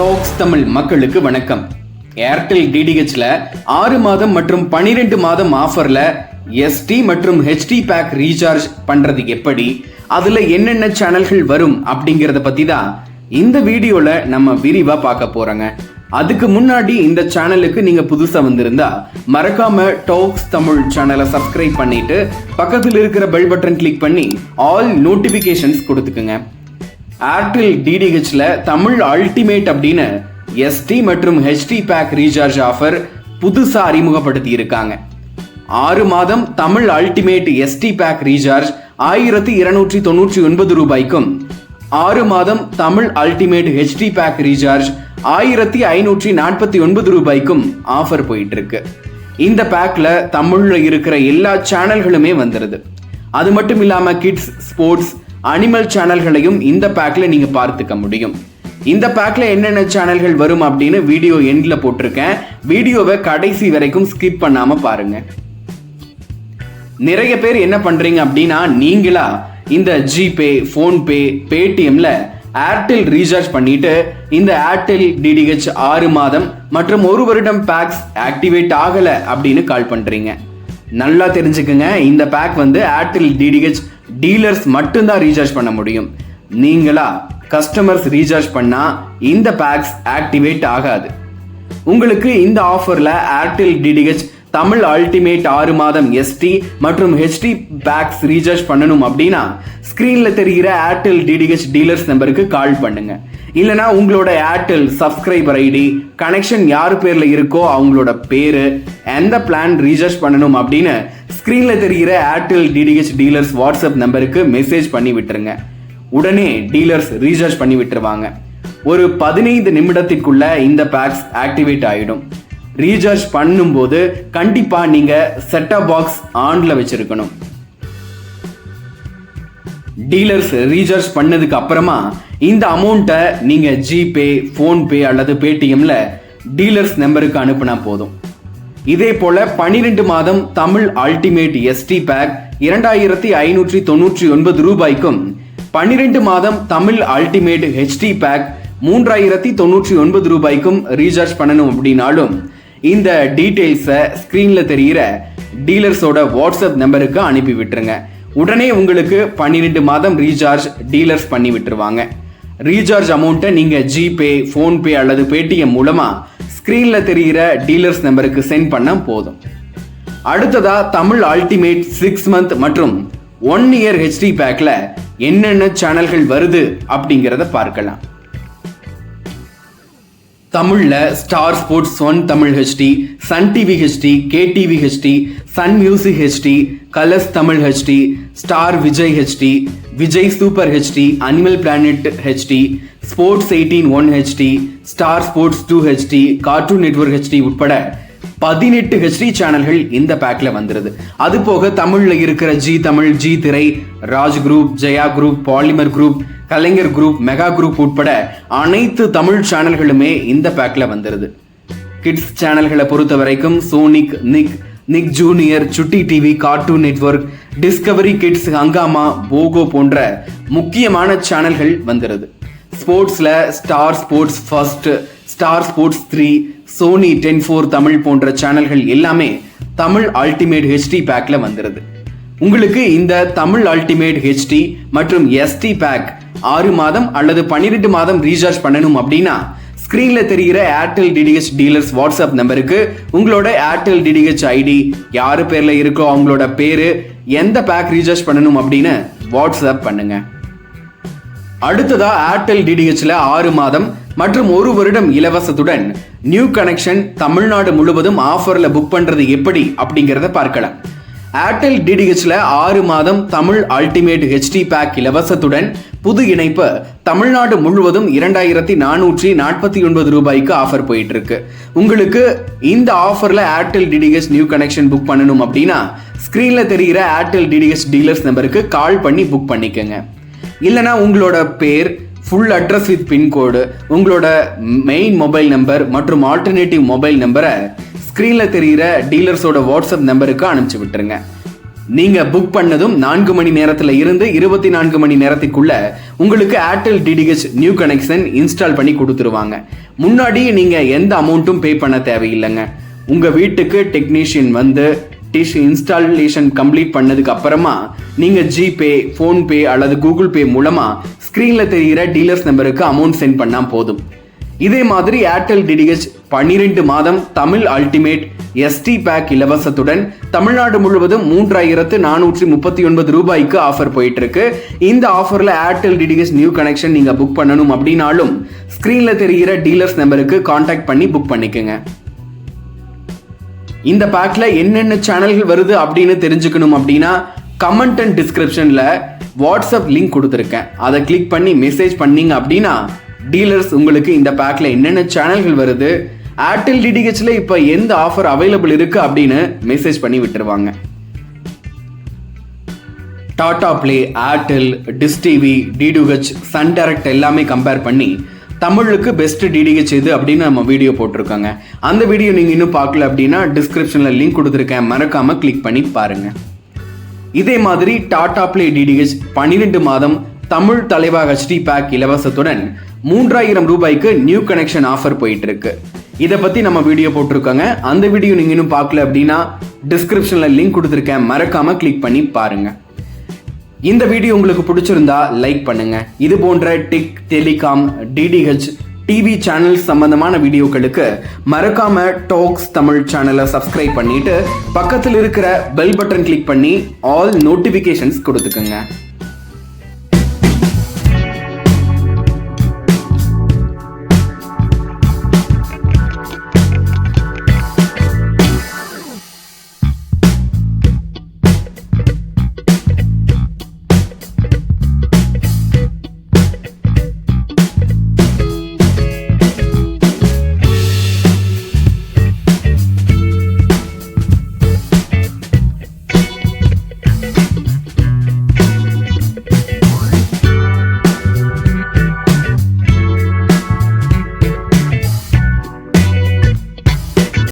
Tax Tamil மக்களுக்கு வணக்கம். Airtel டிடிஹெச்ல ஆறு மாதம் மற்றும் பனிரெண்டு மாதம் ஆஃபர்ல எஸ்டி மற்றும் ஹெச்டி பேக் ரீசார்ஜ் பண்றது எப்படி? அதுல என்னென்ன சேனல்கள் வரும் அப்படிங்கறத பத்தி தான் இந்த வீடியோல நம்ம விரிவா பார்க்க போறோங்க. அதுக்கு முன்னாடி இந்த சேனலுக்கு நீங்க புதுசா வந்திருந்தா மறக்காம டாக்ஸ் தமிழ் சேனலை சப்ஸ்கிரைப் பண்ணிட்டு பக்கத்தில் இருக்கிற பெல் பட்டன் கிளிக் பண்ணி ஆல் நோட்டிபிகேஷன்ஸ் கொடுத்துக்குங்க. ஏர்டெல் டிடிஹெச்ல தமிழ் அல்டிமேட் அப்படின்னு எஸ்டி மற்றும் ஹெச்டி பேக் ரீசார்ஜ் ஆஃபர் புதுசாக அறிமுகப்படுத்தி இருக்காங்க. ஆறு மாதம் Tamil ultimate SD pack recharge ஆயிரத்தி இருநூற்றி தொண்ணூற்றி ஒன்பது ரூபாய்க்கும் ஆறு மாதம் Tamil ultimate HD pack recharge ஆயிரத்தி ஐநூற்றி நாற்பத்தி ஒன்பது ரூபாய்க்கும் ஆஃபர் போயிட்டு இருக்கு இந்த பேக்ல தமிழ்ல இருக்கிற எல்லா சேனல்களுமே வந்துருது. அது மட்டும் இல்லாம கிட்ஸ் ஸ்போர்ட்ஸ் அனிமல் சேனல்களையும் இந்த பேக்கில் நீங்கள் பார்த்துக்க முடியும். இந்த பேக்கில் என்னென்ன சேனல்கள் வரும் அப்படின்னு வீடியோ எண்டில் போட்டிருக்கேன். வீடியோவை கடைசி வரைக்கும் ஸ்கிப் பண்ணாமல் பாருங்கள் நிறைய பேர் என்ன பண்ணுறீங்க அப்படின்னா நீங்களா இந்த ஜிபே ஃபோன்பே பேடிஎம்ல ஏர்டெல் ரீசார்ஜ் பண்ணிட்டு இந்த ஏர்டெல் டிடிஹெச் ஆறு மாதம் மற்றும் ஒரு வருடம் பேக்ஸ் ஆக்டிவேட் ஆகலை அப்படின்னு கால் பண்ணுறீங்க நல்லா தெரிஞ்சுக்குங்க இந்த பேக் வந்து ஏர்டெல் டிடிஹெச் டீலர்ஸ் மட்டும்தான் ரீசார்ஜ் பண்ண முடியும். நீங்களா கஸ்டமர்ஸ் ரீசார்ஜ் பண்ணால் இந்த பேக்ஸ் ஆக்டிவேட் ஆகாது. உங்களுக்கு இந்த ஆஃபரில் ஏர்டெல் டிடிஹெச் தமிழ் அல்டிமேட் ஆறு மாதம் எஸ்டி மற்றும் ஹெச்டி பேக்ஸ் ரீசார்ஜ் பண்ணணும் அப்படின்னா ஸ்க்ரீனில் தெரிகிற ஏர்டெல் டிடிஹெச் டீலர்ஸ் நம்பருக்கு கால் பண்ணுங்க. இல்லைனா உங்களோட ஏர்டெல் சப்ஸ்கிரைபர் ஐடி கனெக்ஷன் யார் பேரில் இருக்கோ அவங்களோட பேர் எந்த பிளான் ரீசார்ஜ் பண்ணணும் அப்படின்னு ஸ்க்ரீனில் தெரிகிற ஏர்டெல் டிடிஹெச் டீலர்ஸ் வாட்ஸ்அப் நம்பருக்கு மெசேஜ் பண்ணி விட்டுருங்க. உடனே டீலர்ஸ் ரீசார்ஜ் பண்ணி விட்டுருவாங்க. ஒரு பதினைந்து நிமிடத்திற்குள்ள இந்த பேக்ஸ் ஆக்டிவேட் ஆகிடும் ரீசார்ஜ் பண்ணும்போது கண்டிப்பாக நீங்கள் செட்டப் பாக்ஸ் ஆன்ல வச்சுருக்கணும். டீலர்ஸ் ரீசார்ஜ் பண்ணதுக்கு அப்புறமா இந்த அமௌண்ட்டை நீங்கள் ஜிபே ஃபோன்பே அல்லது பேடிஎம்ல டீலர்ஸ் நம்பருக்கு அனுப்புனா போதும். இதே போல பனிரெண்டு மாதம் தமிழ் அல்டிமேட் எஸ்டி பேக் இரண்டாயிரத்தி ஐநூற்றி தொண்ணூற்றி ஒன்பது ரூபாய்க்கும் பன்னிரெண்டு மாதம் தமிழ் அல்டிமேட் ஹெச்டி பேக் மூன்றாயிரத்தி தொண்ணூற்றி ஒன்பது ரூபாய்க்கும் ரீசார்ஜ் பண்ணணும் அப்படின்னாலும் இந்த டீட்டெயில்ஸை ஸ்க்ரீனில் தெரிகிற டீலர்ஸோட வாட்ஸ்அப் நம்பருக்கு அனுப்பி விட்டுருங்க. உடனே உங்களுக்கு பன்னிரெண்டு மாதம் ரீசார்ஜ் டீலர்ஸ் பண்ணி விட்டுருவாங்க. ரீசார்ஜ் அமௌண்ட்டை நீங்கள் ஜிபே ஃபோன்பே அல்லது பேடிஎம் மூலமாக ஸ்க்ரீனில் தெரிகிற டீலர்ஸ் நம்பருக்கு சென்ட் பண்ண போதும். அடுத்ததா தமிழ் அல்டிமேட் சிக்ஸ் மந்த் மற்றும் ஒன் இயர் ஹெச்டி பேக்கில் என்னென்ன சேனல்கள் வருது அப்படிங்கிறத பார்க்கலாம். தமிழில் Star Sports one Tamil HD Sun TV HD KTV HD Sun Music HD Colors Tamil HD Star Vijay HD Vijay super HD Animal Planet HD Sports eighteen one HD Star Sports two HD Cartoon Network HD உட்பட பதினெட்டு HD சேனல்கள் இந்த பேக்ல வந்துருது. அது போக தமிழ்ல இருக்கிற Zee Tamil Zee Thirai Raj group Jaya group Polimer group Kalaignar group Mega group உட்பட அனைத்து தமிழ் சேனல்களுமே இந்த பேக்ல வந்துருது. கிட்ஸ் சேனல்களை பொறுத்த வரைக்கும் Sonic Nick Nick Junior Chutti TV Cartoon Network Discovery Kids Hungama Pogo போன்ற முக்கியமான சேனல்கள் வந்துடுது ஸ்போர்ட்ஸில் Star Sports first Star Sports three Sony Ten four Tamil போன்ற சேனல்கள் எல்லாமே தமிழ் அல்டிமேட் ஹெச்டி பேக்கில் வந்துடுது உங்களுக்கு இந்த தமிழ் அல்டிமேட் ஹெச்டி மற்றும் எஸ்டி பேக் ஆறு மாதம் அல்லது பன்னிரெண்டு மாதம் ரீசார்ஜ் பண்ணணும் அப்படின்னா ஸ்க்ரீனில் தெரிகிற ஏர்டெல் டிடிஹெச் டீலர்ஸ் வாட்ஸ்அப் நம்பருக்கு உங்களோட ஏர்டெல் டிடிஹெச் ஐடி யாரு பேரில் இருக்கோ அவங்களோட பேர் எந்த பேக் ரீசார்ஜ் பண்ணணும் அப்படின்னு வாட்ஸ்அப் பண்ணுங்க. அடுத்ததா ஏர்டெல் டிடிஹெச்ல ஆறு மாதம் மற்றும் ஒரு வருடம் இலவசத்துடன் நியூ கனெக்ஷன் தமிழ்நாடு முழுவதும் ஆஃபரில் புக் பண்ணுறது எப்படி அப்படிங்கிறத பார்க்கலாம். ஏர்டெல் டிடிஹெச்ல ஆறு மாதம் தமிழ் அல்டிமேட் ஹெச்டி பேக் இலவசத்துடன் புது இணைப்பு தமிழ்நாடு முழுவதும் இரண்டாயிரத்தி நானூற்றி நாற்பத்தி ஒன்பது ரூபாய்க்கு ஆஃபர் போயிட்டு இருக்கு உங்களுக்கு இந்த ஆஃபர்ல Airtel DTH new connection book பண்ணணும் அப்படின்னா ஸ்கிரீன்ல தெரிகிற ஏர்டெல் டிடிஹெச் டீலர்ஸ் நம்பருக்கு கால் பண்ணி புக் பண்ணிக்கோங்க. இல்லைனா உங்களோட பேர் ஃபுல் அட்ரஸ் வித் பின்கோடு உங்களோட மெயின் மொபைல் நம்பர் மற்றும் ஆல்டர்னேட்டிவ் மொபைல் நம்பரை ஸ்க்ரீனில் தெரிகிற டீலர்ஸோட வாட்ஸ்அப் நம்பருக்கு அனுப்பிச்சு விட்டுருங்க. நீங்கள் புக் பண்ணதும் நான்கு மணி நேரத்தில் இருந்து இருபத்தி நான்கு மணி நேரத்துக்குள்ள உங்களுக்கு Airtel DTH new connection install பண்ணி கொடுத்துருவாங்க. முன்னாடி நீங்கள் எந்த அமௌண்ட்டும் பே பண்ண தேவையில்லைங்க. உங்கள் வீட்டுக்கு டெக்னீஷியன் வந்து டிஷ் இன்ஸ்டாலேஷன் கம்ப்ளீட் பண்ணதுக்கு அப்புறமா நீங்கள் ஜிபே ஃபோன்பே அல்லது கூகுள் பே மூலமாக ஸ்க்ரீனில் தெரிகிற டீலர்ஸ் நம்பருக்கு அமௌண்ட் சென்ட் பண்ணால் போதும். இதே மாதிரி ஏர்டெல் டிடிஹெச் பன்னிரெண்டு மாதம் தமிழ் அல்டிமேட் எஸ்டி பேக் இலவசத்துடன் தமிழ்நாடு முழுவதும் மூன்றாயிரத்து நானூற்றி முப்பத்தி ஒன்பது ரூபாய்க்கு ஆஃபர் போயிட்டு இருக்கு இந்த ஆஃபரில் ஏர்டெல் டிடிஹெச் நியூ கனெக்ஷன் நீங்கள் புக் பண்ணணும் அப்படின்னாலும் ஸ்க்ரீனில் தெரிகிற டீலர்ஸ் நம்பருக்கு காண்டாக்ட் பண்ணி புக் பண்ணிக்கோங்க. இந்த பேக்கில் என்னென்ன சேனல்கள் வருது அப்படின்னு தெரிஞ்சுக்கணும் அப்படின்னா கமெண்ட் அண்ட் டிஸ்கிரிப்ஷனில் வாட்ஸ்அப் லிங்க் கொடுத்துருக்கேன். அதை கிளிக் பண்ணி மெசேஜ் பண்ணீங்க அப்படின்னா டீலர்ஸ் உங்களுக்கு இந்த பேக்கில் என்னென்ன சேனல்கள் வருது ஏர்டெல் டிடிஹெச்ல இப்போ எந்த ஆஃபர் அவைலபிள் இருக்கு அப்படின்னு மெசேஜ் பண்ணி விட்டுருவாங்க. Tata Play Airtel Dish TV DTH Sun Direct எல்லாமே கம்பேர் பண்ணி தமிழுக்கு பெஸ்ட் டிடிஹெச் எது அப்படின்னு நம்ம வீடியோ போட்டிருக்கோங்க. அந்த வீடியோ நீங்கள் இன்னும் பார்க்கல அப்படின்னா டிஸ்கிரிப்ஷனில் லிங்க் கொடுத்துருக்கேன். மறக்காமல் கிளிக் பண்ணி பாருங்கள் இதே மாதிரி டாடா பிளே டிடிஹெச் பன்னிரெண்டு மாதம் தமிழ் தலைவா ஹெச்டி பேக் இலவசத்துடன் மூன்றாயிரம் ரூபாய்க்கு நியூ கனெக்ஷன் ஆஃபர் போயிட்டு இருக்கு இதை பத்தி நம்ம வீடியோ போட்டிருக்கோங்க. அந்த வீடியோ நீங்க இன்னும் பார்க்கல அப்படின்னா டிஸ்கிரிப்ஷன்ல லிங்க் கொடுத்துருக்கேன். மறக்காம கிளிக் பண்ணி பாருங்க. இந்த வீடியோ உங்களுக்கு பிடிச்சிருந்தா லைக் பண்ணுங்க. இது போன்ற tick telecom DTH TV channel சம்பந்தமான வீடியோக்களுக்கு மறக்காம டாக்ஸ் தமிழ் சேனலை சப்ஸ்கிரைப் பண்ணிட்டு பக்கத்தில் இருக்கிற பெல் பட்டன் கிளிக் பண்ணி ஆல் நோட்டிபிகேஷன்ஸ் கொடுத்துக்கோங்க.